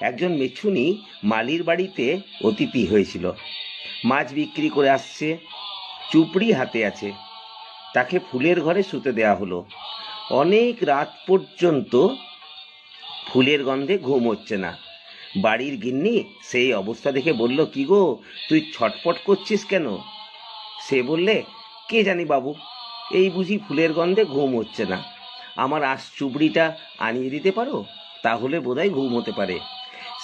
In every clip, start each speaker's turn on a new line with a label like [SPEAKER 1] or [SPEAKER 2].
[SPEAKER 1] একজন মেছুনি মালির বাড়িতে অতিথি হয়েছিল। মাছ বিক্রি করে আসছে, চুপড়ি হাতে আছে। তাকে ফুলের ঘরে শুতে দেয়া হলো। অনেক রাত পর্যন্ত ফুলের গন্ধে ঘুম হচ্ছে না। বাড়ির গিন্নি সেই অবস্থা দেখে বলল, কি গো, তুই ছটপট করছিস কেন? সে বললে, কে জানি বাবু, এই বুঝি ফুলের গন্ধে ঘুম হচ্ছে না। আমার আশ চুবড়িটা আনিয়ে দিতে পারো? তাহলে বোধহয় ঘুম হতে পারে।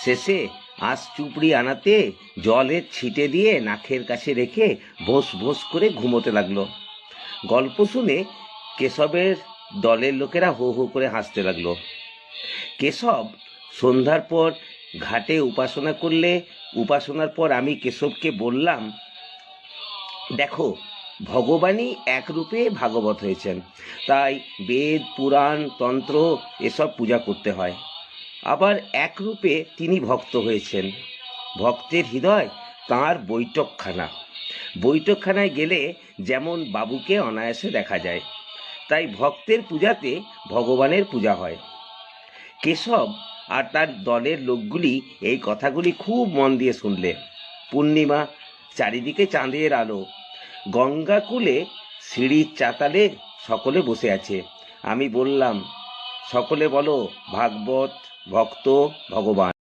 [SPEAKER 1] শেষে আঁশ চুপড়ি আনাতে জলের ছিটে দিয়ে নাকের কাছে রেখে ভোস ভোস করে ঘুমোতে লাগল। গল্প শুনে কেশবের দলের লোকেরা হো হো করে হাসতে লাগল। কেশব সন্ধ্যার পর ঘাটে উপাসনা করলে, উপাসনার পর আমি কেশবকে বললাম, দেখো, ভগবানই একরূপে ভাগবত হয়েছেন। তাই বেদ, পুরাণ, তন্ত্র, এসব পূজা করতে হয়। আবার একরূপে তিনি ভক্ত হয়েছেন। ভক্তের হৃদয় তাঁর বৈঠকখানা। বৈঠকখানায় গেলে যেমন বাবুকে অনায়াসে দেখা যায়, তাই ভক্তের পূজাতে ভগবানের পূজা হয়। কেশব আর তার দলের লোকগুলি এই কথাগুলি খুব মন দিয়ে শুনলে। পূর্ণিমা চারিদিকে চাঁদের আলো গঙ্গা কূলে সিঁড়ির চাতালে সকলে বসে আছে। আমি বললাম সকলে বলো ভাগবত ভক্ত ভগবান।